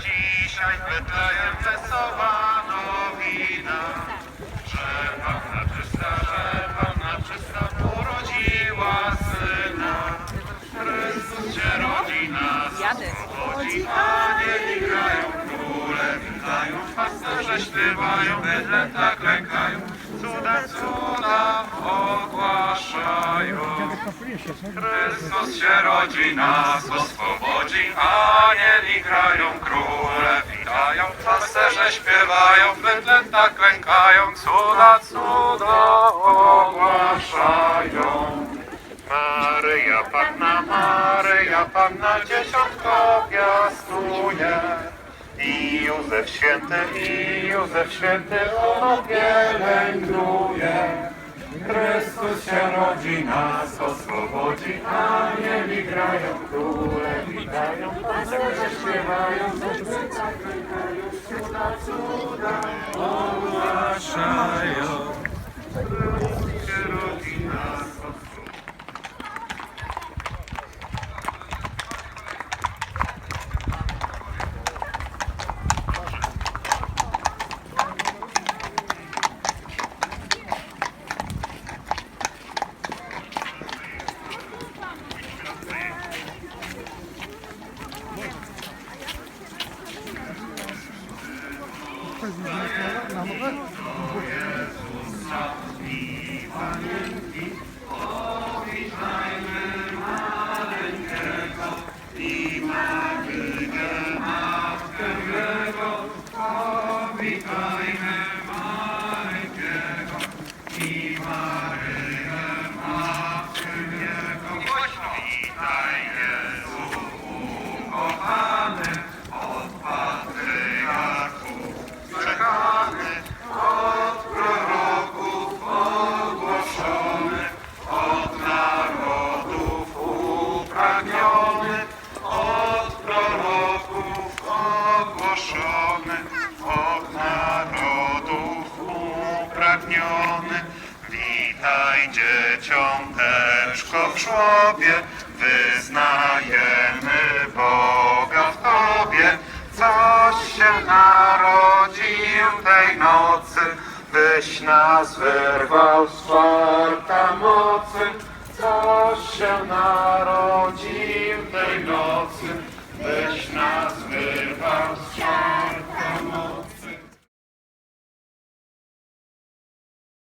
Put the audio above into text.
dzisiaj w Betlejem wesoła nowina, że Panna czysta, że Panna czysta urodziła syna. Chrystus się rodzi nas, rodzi, anieli grają, króle witają, pasterze śpiewają, bydlę tak Chrystus się rodzi, nas oswobodzi, anieli grają, króle witają, pasterze śpiewają, bydlę tak lękają, cuda, cuda ogłaszają. Maryja Panna, Maryja Panna, dziesiątko piastuje. I Józef Święty, i Józef Święty ono pielęgnuje. Chrystus się rodzi, nas oswobodzi, anieli grają, króle witają, pasterze śpiewają, cuda, cuda, cuda ogłaszają. Chrystus Witaj upragniony. Witaj dzieciąteczko w żłobie, wyznajemy Boga w Tobie. Coś się narodził tej nocy, byś nas wyrwał z czwarta mocy. Coś się narodził tej nocy, byś nas wyrwał